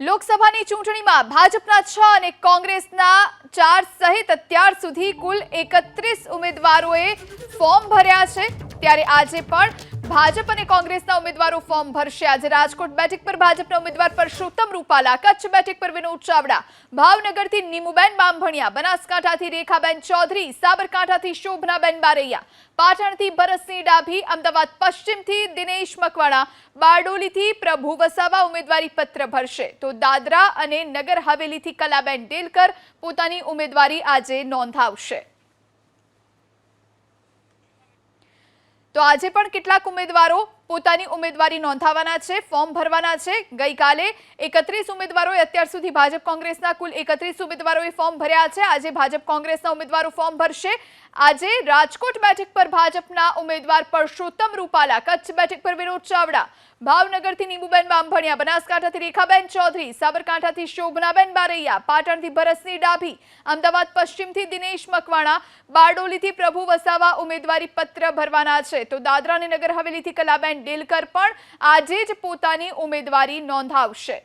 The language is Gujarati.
લોકસભાની ચૂંટણીમાં ભાજપના છ અને કોંગ્રેસના ચાર સહિત અત્યાર સુધી કુલ એકત્રીસ ઉમેદવારોએ ફોર્મ ભર્યા છે. ત્યારે આજે પણ ભાજપ અને કોંગ્રેસના ઉમેદવારો ફોર્મ ભરશે. આજે રાજકોટ બેઠક પર ભાજપના ઉમેદવાર પરસોત્તમ રૂપાલા, કચ્છ બેઠક પર વિનોદ ચાવડા, ભાવનગરથી નીમુબેન બામભણિયા બનાસકાંઠાથી રેખાબેન ચૌધરી, સાબરકાંઠાથી શોભનાબેન બારૈયા, પાટણથી ભરતસિંહ ડાભી, અમદાવાદ પશ્ચિમથી દિનેશ મકવાણા, બારડોલીથી પ્રભુ વસાવા ઉમેદવારી પત્ર ભરશે. તો દાદરા અને નગર હવેલીથી કલાબેન ડેલકર પોતાની ઉમેદવારી આજે નોંધાવશે. તો આજે પણ કેટલાક ઉમેદવારો પોતાની ઉમેદવારી નોંધાવવાના છે, ફોર્મ ભરવાના છે. ગઈકાલે એકત્રીસ ઉમેદવારોએ અત્યાર સુધી ભાજપ કોંગ્રેસના કુલ એકત્રીસ ઉમેદવારોએ ફોર્મ ભર્યા છે. આજે ભાજપ કોંગ્રેસના ઉમેદવારો ફોર્મ ભરશે. આજે રાજકોટ બેઠક પર ભાજપના ઉમેદવાર પરસોત્તમ રૂપાલા, કચ્છ બેઠક પર વિનોદ ચાવડા, ભાવનગરથી નીમુબેન બામભણિયા, બનાસકાંઠાથી રેખાબેન ચૌધરી, સાબરકાંઠાથી શોભનાબેન બારૈયા, પાટણથી ભરતસિંહ ડાભી, અમદાવાદ પશ્ચિમથી દિનેશ મકવાણા, બારડોલીથી પ્રભુ વસાવા ઉમેદવારી પત્ર ભરવાના છે. તો દાદરા અને નગર હવેલીથી કલાબેન ડેલકર પણ આજે જ પોતાની ઉમેદવારી નોંધાવશે.